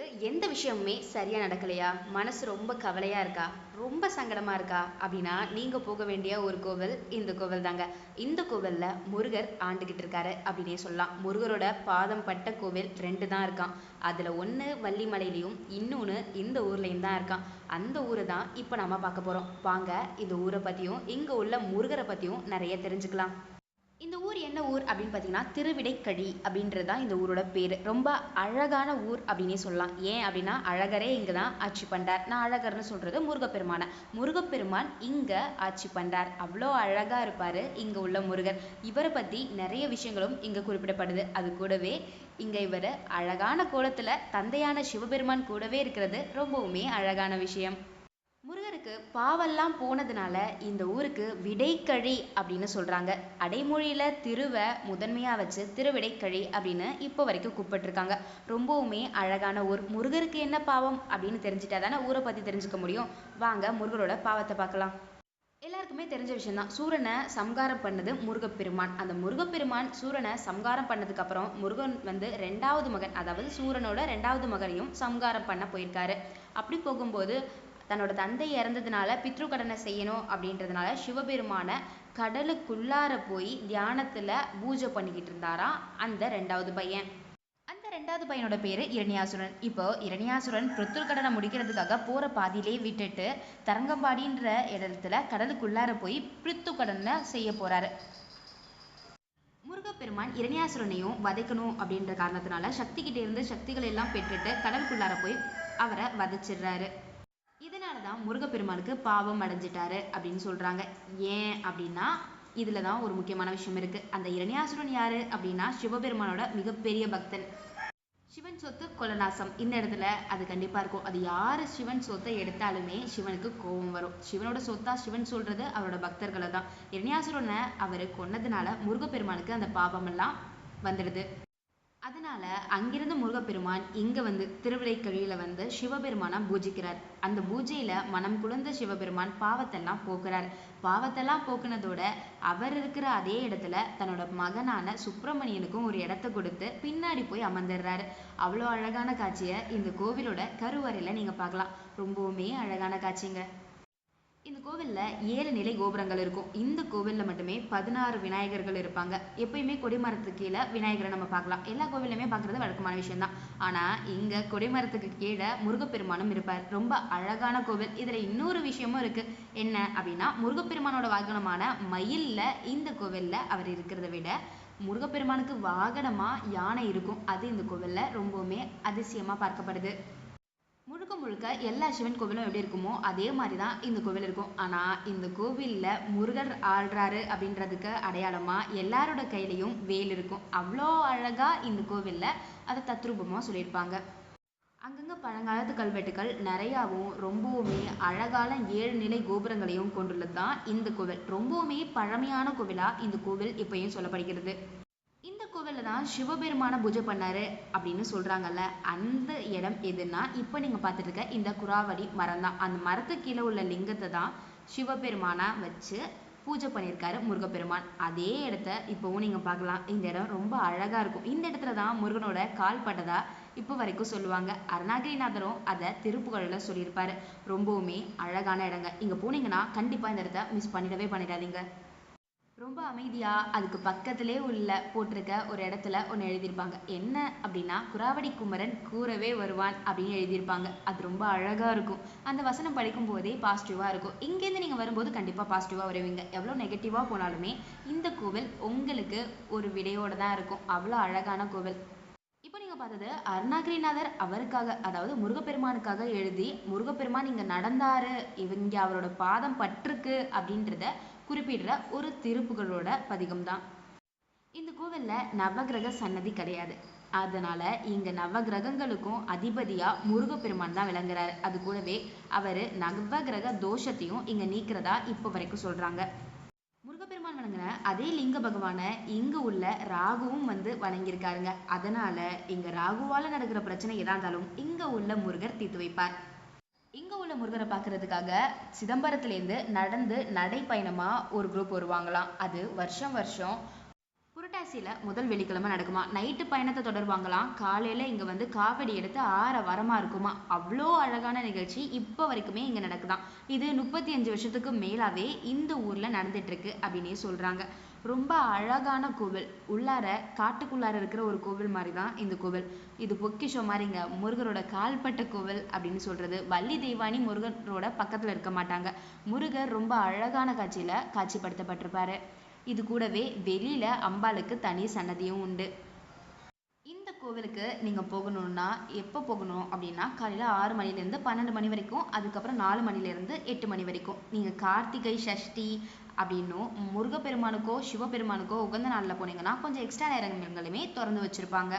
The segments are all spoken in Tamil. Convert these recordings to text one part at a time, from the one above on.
உங்களுக்கு எந்த விஷயமுமே சரியாக நடக்கலையா? மனசு ரொம்ப கவலையாக இருக்கா? ரொம்ப சங்கடமா இருக்கா? அப்படின்னா நீங்க போக வேண்டிய ஒரு கோவில் இந்த கோவில் தாங்க. இந்த கோவிலில் முருகர் ஆண்டுகிட்டு இருக்காரு அப்படின்னே சொல்லலாம். முருகரோட பாதம் பட்ட கோவில் ரெண்டு தான் இருக்கான் அதில் ஒன்று வள்ளிமலையிலையும் இன்னொன்னு இந்த ஊர்லேயும் தான் இருக்கான் அந்த ஊரை தான் இப்போ நம்ம பார்க்க போகிறோம் வாங்க இந்த ஊரை பற்றியும் இங்கே உள்ள முருகரை பற்றியும் நிறைய தெரிஞ்சுக்கலாம். இந்த ஊர் என்ன ஊர் அப்படின்னு பார்த்தீங்கன்னா திருவிடைக்கழி அப்படின்றது தான் இந்த ஊரோட பேர். ரொம்ப அழகான ஊர் அப்படின்னே சொல்லலாம். ஏன் அப்படின்னா அழகரே இங்கே தான் ஆட்சி பண்ணுறார் நான் அழகர்னு சொல்கிறது முருகப்பெருமானை. முருகப்பெருமான் இங்கே ஆட்சி பண்ணுறார் அவ்வளோ அழகாக இருப்பார் இங்கே உள்ள முருகர். இவரை பற்றி நிறைய விஷயங்களும் இங்கே குறிப்பிடப்படுது. அது கூடவே இங்கே இவர் அழகான கோலத்தில் தந்தையான சிவபெருமான் கூடவே இருக்கிறது ரொம்பவுமே அழகான விஷயம். முருகருக்கு பாவெல்லாம் போனதுனால இந்த ஊருக்கு விடைக்கழி அப்படின்னு சொல்றாங்க. அடைமொழியில திருவை முதன்மையா வச்சு திருவிடைக்கழி அப்படின்னு இப்போ வரைக்கும் கூப்பிட்டுருக்காங்க. ரொம்பவுமே அழகான ஊர். முருகருக்கு என்ன பாவம் அப்படின்னு தெரிஞ்சுட்டா தானே ஊரை பத்தி தெரிஞ்சுக்க முடியும். வாங்க முருகரோட பாவத்தை பார்க்கலாம். எல்லாருக்குமே தெரிஞ்ச விஷயம்தான். சூரனை சம்காரம் பண்ணது முருகப்பெருமான். அந்த முருகப்பெருமான் சூரனை சம்காரம் பண்ணதுக்கு அப்புறம் முருகன் வந்து ரெண்டாவது மகன் அதாவது சூரனோட ரெண்டாவது மகனையும் சம்காரம் பண்ண போயிருக்காரு. அப்படி போகும்போது தன்னோட தந்தை இறந்ததுனால பித்ரு கடனை செய்யணும் அப்படின்றதுனால சிவபெருமான கடலுக்குள்ளார போய் தியானத்துல பூஜை பண்ணிக்கிட்டு இருந்தாராம் அந்த ரெண்டாவது பையன். அந்த ரெண்டாவது பையனோட பேரு இரணியாசுரன். இப்போ இரணியாசுரன் பித்ரு கடனை முடிக்கிறதுக்காக போற பாதியிலே விட்டுட்டு தரங்கம்பாடின்ற இடத்துல கடலுக்குள்ளார போய் பித்ரு கடனை செய்ய போறாரு. முருகப்பெருமான் இரணியாசுரனையும் வதைக்கணும் அப்படின்ற காரணத்தினால சக்தி கிட்டே இருந்து சக்திகளை எல்லாம் பெற்றுட்டு கடலுக்குள்ளார போய் அவரை வதைச்சிடுறாரு. தான் முருகப்பெருமானுக்கு பாவம் அடைஞ்சிட்டாரு அப்படின்னு சொல்றாங்க. ஏன் அப்படின்னா இதில் தான் ஒரு முக்கியமான விஷயம் இருக்கு. அந்த இரணியாசுரன் யாரு அப்படின்னா சிவபெருமானோட மிகப்பெரிய பக்தன். சிவன் சொத்து கொலநாசம். இந்த இடத்துல அது கண்டிப்பா இருக்கும். அது யாரு சிவன் சொத்தை எடுத்தாலுமே சிவனுக்கு கோபம் வரும். சிவனோட சொத்தா சிவன் சொல்றது அவரோட பக்தர்களை தான். இரணியாசுரனை அவரு கொன்னதுனால முருகப்பெருமானுக்கு அந்த பாவம் எல்லாம் வந்துடுது. அதனால அங்கிருந்த முருகப்பெருமான் இங்க வந்து திருவிடைக்கழியில வந்து சிவபெருமானா பூஜிக்கிறார். அந்த பூஜையில மனம் குளிர்ந்த சிவபெருமான் பாவத்தெல்லாம் போக்குறார். பாவத்தெல்லாம் போக்குனதோட அவர் இருக்கிற அதே இடத்துல தன்னோட மகனான சுப்பிரமணியனுக்கும் ஒரு இடத்த கொடுத்து பின்னாடி போய் அமர்ந்துடுறாரு. அவ்வளோ அழகான காட்சியை இந்த கோவிலோட கருவறையில நீங்க பார்க்கலாம். ரொம்பவுமே அழகான காட்சிங்க. இந்த கோவில்ல ஏழு நிலை கோபுரங்கள் இருக்கும். இந்த கோவில்ல மட்டுமே பதினாறு விநாயகர்கள் இருப்பாங்க. எப்பயுமே கொடிமரத்துக்கு கீழே விநாயகரை நம்ம பார்க்கலாம். எல்லா கோவில்லையுமே பார்க்கறது வழக்கமான விஷயம்தான். ஆனா இங்க கொடிமரத்துக்கு கீழே முருகப்பெருமானும் இருப்பார். ரொம்ப அழகான கோவில். இதுல இன்னொரு விஷயமும் இருக்கு. என்ன அப்படின்னா முருகப்பெருமானோட வாகனமான மயில்ல இந்த கோவில்ல அவர் இருக்கிறத விட முருகப்பெருமானுக்கு வாகனமா யானை இருக்கும். அது இந்த கோவில்ல ரொம்பவுமே அதிசயமா பார்க்கப்படுது. முழுக்க முழுக்க எல்லா சிவன் கோவிலும் எப்படி இருக்குமோ அதே மாதிரி தான் இந்த கோவில் இருக்கும். ஆனால் இந்த கோவிலில் முருகர் ஆள்றாரு அப்படின்றதுக்கு அடையாளமா எல்லாரோட கையிலையும் வேல் இருக்கும். அவ்வளோ அழகா இந்த கோவில்ல அதை தத்ரூபமா சொல்லியிருப்பாங்க. அங்கங்கே பழங்காலத்து கல்வெட்டுகள் நிறையாவும் ரொம்பவுமே அழகான ஏழு நிலை கோபுரங்களையும் கொண்டுள்ளது தான் இந்த கோவில். ரொம்பவுமே பழமையான கோவிலா இந்த கோவில் இப்பயும் சொல்லப்படுகிறது. கோவிலில் தான் சிவபெருமானை பூஜை பண்ணாரு அப்படின்னு சொல்கிறாங்கல்ல அந்த இடம் எதுன்னா இப்போ நீங்கள் பார்த்துட்டு இருக்க இந்த குராவடி மரம் தான். அந்த மரத்துக்கு கீழே உள்ள லிங்கத்தை தான் சிவபெருமானை வச்சு பூஜை பண்ணியிருக்காரு முருகப்பெருமான். அதே இடத்த இப்போவும் நீங்கள் பார்க்கலாம். இந்த இடம் ரொம்ப அழகாக இருக்கும். இந்த இடத்துல தான் முருகனோட கால் பட்டதா இப்போ வரைக்கும் சொல்லுவாங்க. அருணாகிரிநாதரும் அதை திருப்புகழில் சொல்லியிருப்பாரு. ரொம்பவுமே அழகான இடங்க. இங்கே போனீங்கன்னா கண்டிப்பாக இந்த இடத்த மிஸ் பண்ணிடவே பண்ணிடாதீங்க. ரொம்ப அமைதியா அதுக்கு பக்கத்திலே உள்ள போட்டிருக்க ஒரு இடத்துல ஒன்று எழுதியிருப்பாங்க. என்ன அப்படின்னா குராவடி குமரன் கூறவே வருவான் அப்படின்னு எழுதியிருப்பாங்க. அது ரொம்ப அழகா இருக்கும். அந்த வசனம் படிக்கும் போதே பாசிட்டிவா இருக்கும். இங்கேருந்து நீங்க வரும்போது கண்டிப்பா பாசிட்டிவா வருவீங்க. எவ்வளோ நெகட்டிவா போனாலுமே இந்த கோவில் உங்களுக்கு ஒரு விடையோட தான் இருக்கும். அவ்வளோ அழகான கோவில். இப்போ நீங்க பார்த்தது அருணாகிரிநாதர் அவருக்காக அதாவது முருகப்பெருமானுக்காக எழுதி முருகப்பெருமான் இங்க நடந்தாரு இவங்க அவரோட பாதம் பற்றுக்கு அப்படின்றத குறிப்பிடுற ஒரு திருப்புகளோட பதிகம் தான் இந்த கோவில்ல நவகிரக சன்னதி கிடையாது. அதனால இங்க நவகிரகங்களுக்கும் அதிபதியா முருகப்பெருமான் தான் விளங்குறாரு. அது கூடவே அவரு நவகிரக தோஷத்தையும் இங்க நீக்கிறதா இப்போ வரைக்கும் சொல்றாங்க. முருகப்பெருமான் வணங்குற அதே லிங்க பகவானை இங்க உள்ள ராகுவும் வந்து வணங்கியிருக்காருங்க. அதனால இங்க ராகுவால நடக்கிற பிரச்சனை எதா இருந்தாலும் இங்க உள்ள முருகர் தீர்த்து வைப்பார். இங்க உள்ள முருகரை பார்க்கறதுக்காக சிதம்பரத்துலேருந்து நடந்து நடைப்பயணமா ஒரு குரூப் வருவாங்களாம். அது வருஷம் வருஷம் புரட்டாசியில முதல் வெள்ளிக்கிழமை நடக்குமா? நைட்டு பயணத்தை தொடர்வாங்களாம் காலையில் இங்கே வந்து காவடி எடுத்து ஆற வரமாக இருக்குமா? அவ்வளோ அழகான நிகழ்ச்சி இப்போ வரைக்குமே இங்கே நடக்குதாம் இது முப்பத்தி அஞ்சு வருஷத்துக்கு மேலாகவே இந்த ஊரில் நடந்துட்டுருக்கு அப்படின்னே சொல்கிறாங்க ரொம்ப அழகான கோவில். உள்ளார காட்டுக்குள்ளார இருக்கிற ஒரு கோவில் மாதிரி தான் இந்த கோவில். இது பொக்கிஷம் மாதிரிங்க. முருகரோட கால்பட்ட கோவில் அப்படின்னு சொல்றது. வள்ளி தெய்வானி முருகரோட பக்கத்துல இருக்க மாட்டாங்க. முருகர் ரொம்ப அழகான காட்சியில காட்சிப்படுத்தப்பட்டிருப்பாரு. இது கூடவே வெளியில அம்பாளுக்கு தனி சன்னதியும் உண்டு. இந்த கோவிலுக்கு நீங்கள் போகணும்னா எப்போ போகணும் அப்படின்னா காலையில் ஆறு மணிலேருந்து பன்னெண்டு மணி வரைக்கும் அதுக்கப்புறம் நாலு மணிலேருந்து எட்டு மணி வரைக்கும். நீங்கள் கார்த்திகை சஷ்டி அப்படின்னும் முருகப்பெருமானுக்கோ சிவபெருமானுக்கோ உகந்த நாளில் போனீங்கன்னா கொஞ்சம் எக்ஸ்ட்ரா நேரங்களுமே திறந்து வச்சுருப்பாங்க.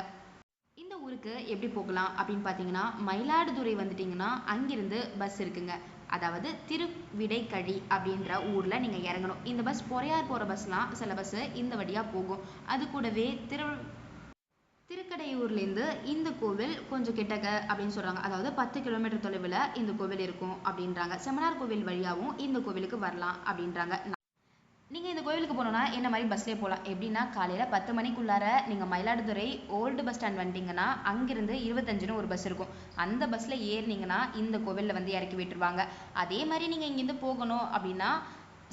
இந்த ஊருக்கு எப்படி போகலாம் அப்படின்னு பார்த்தீங்கன்னா மயிலாடுதுறை வந்துட்டிங்கன்னா அங்கிருந்து பஸ் இருக்குங்க. அதாவது திருவிடைக்கழி அப்படின்ற ஊரில் நீங்கள் இறங்கணும். இந்த பஸ் பொறையார் போகிற பஸ்லாம் சில பஸ் இந்த வழியாக போகும். அது கூடவே திரு திருக்கடையூர்லேருந்து இந்த கோவில் கொஞ்சம் கிட்டக்க அப்படின்னு சொல்கிறாங்க அதாவது பத்து கிலோமீட்டர் தொலைவில் இந்த கோவில் இருக்கும் அப்படின்றாங்க. செமனார் கோவில் வழியாகவும் இந்த கோவிலுக்கு வரலாம் அப்படின்றாங்க. நீங்கள் இந்த கோவிலுக்கு போகணும்னா என்ன மாதிரி பஸ்லேயே போகலாம் எப்படின்னா காலையில் பத்து மணிக்குள்ளார நீங்கள் மயிலாடுதுறை ஓல்டு பஸ் ஸ்டாண்ட் வந்துட்டீங்கன்னா அங்கேருந்து இருபத்தஞ்சுன்னு ஒரு பஸ் இருக்கும். அந்த பஸ்ஸில் ஏறினீங்கன்னா இந்த கோவிலில் வந்து இறக்கி விட்டுருவாங்க. அதே மாதிரி நீங்கள் இங்கேருந்து போகணும் அப்படின்னா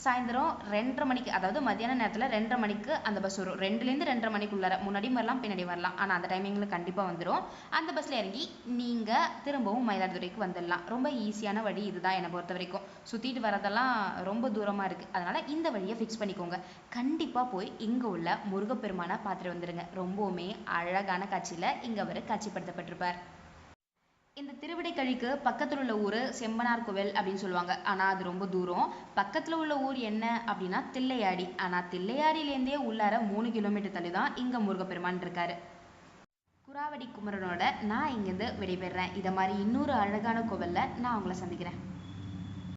சாயந்தரம் ரெண்டரை மணிக்கு அதாவது மத்தியான நேரத்தில் ரெண்டரை மணிக்கு அந்த பஸ் வரும். ரெண்டுலேருந்து ரெண்டரை மணிக்குள்ளார முன்னாடி வரலாம் பின்னாடி வரலாம். ஆனால் அந்த டைமிங்கில் கண்டிப்பாக வந்துடும் அந்த பஸ்ஸில் இறங்கி நீங்கள் திரும்பவும் மயிலாடுதுறைக்கு வந்துடலாம். ரொம்ப ஈஸியான வழி இதுதான் என்னை பொறுத்த வரைக்கும். சுற்றிட்டு வரதெல்லாம் ரொம்ப தூரமாக இருக்குது அதனால் இந்த வழியை ஃபிக்ஸ் பண்ணிக்கோங்க. கண்டிப்பாக போய் இங்கே உள்ள முருகப்பெருமானை பார்த்துட்டு வந்துடுங்க ரொம்பவுமே அழகான காட்சியில் இங்கே அவர் காட்சிப்படுத்தப்பட்டிருப்பார். இந்த திருவிடைக்கழிக்கு பக்கத்துல உள்ள ஊர் செம்பனார் கோவில் அப்படின்னு சொல்லுவாங்க. ஆனா அது ரொம்ப தூரம். பக்கத்துல உள்ள ஊர் என்ன அப்படின்னா தில்லையாடி. ஆனா தில்லையாடியிலேருந்தே உள்ளார மூணு கிலோமீட்டர் தள்ளி தான் இங்க முருகப்பெருமான் இருக்காரு. குராவடி குமரனோட நான் இங்கிருந்து விடைபெறுறேன். இதை மாதிரி இன்னொரு அழகான கோவில்ல நான் உங்களை சந்திக்கிறேன்.